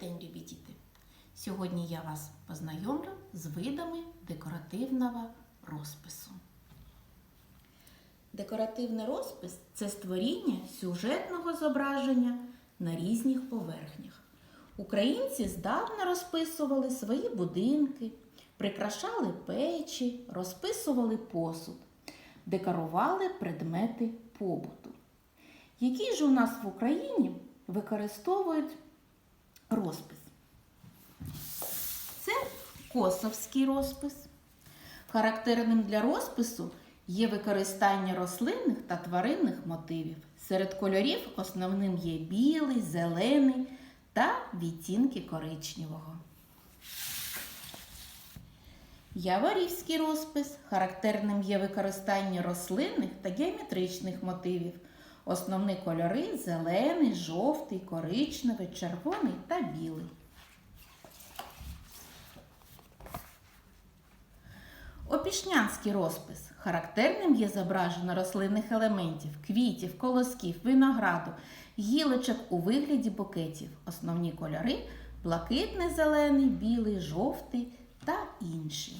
день, любі діти! Сьогодні я вас познайомлю з видами декоративного розпису. Декоративний розпис це створіння сюжетного зображення на різних поверхнях. Українці здавна розписували свої будинки, прикрашали печі, розписували посуд, декорували предмети побуту. Який же у нас в Україні використовують розпис? Це косовський розпис. Характерним для розпису є використання рослинних та тваринних мотивів. Серед кольорів основним є білий, зелений та відтінки коричневого. Яворівський розпис характерним є використання рослинних та геометричних мотивів. Основні кольори зелений, жовтий, коричневий, червоний та білий. Опішнянський розпис. Характерним є зображено рослинних елементів, квітів, колосків, винограду, гілочок у вигляді букетів. Основні кольори блакитний, зелений, білий, жовтий та інші.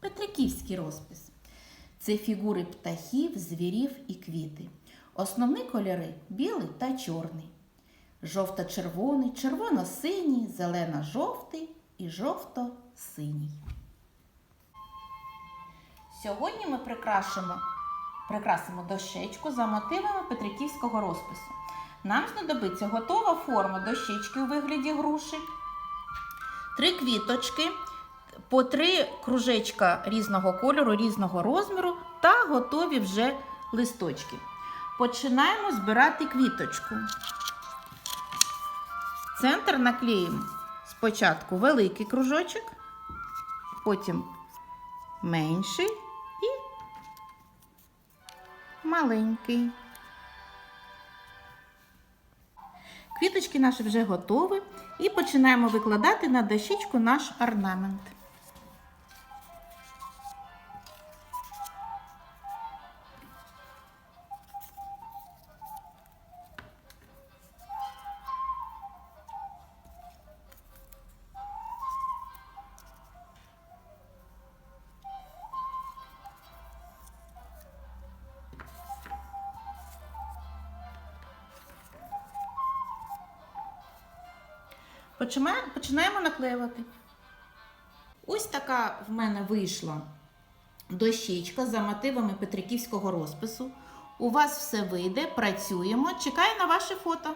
Петриківський розпис. Це фігури птахів, звірів і квіти. Основні кольори білий та чорний. Жовто-червоний, червоно-синій, зелено-жовтий і жовто-синій. Сьогодні ми прикрашимо, прикрасимо дощечку за мотивами петриківського розпису. Нам знадобиться готова форма дощечки у вигляді груші, три квіточки, по три кружечка різного кольору, різного розміру та готові вже листочки. Починаємо збирати квіточку. Центр наклеїмо спочатку великий кружочок, потім менший і маленький. Квіточки наші вже готові і починаємо викладати на дощечку наш орнамент. Починаємо, наклеювати. Ось така в мене вийшла дощечка за мотивами петриківського розпису. У вас все вийде, працюємо. Чекаю на ваше фото.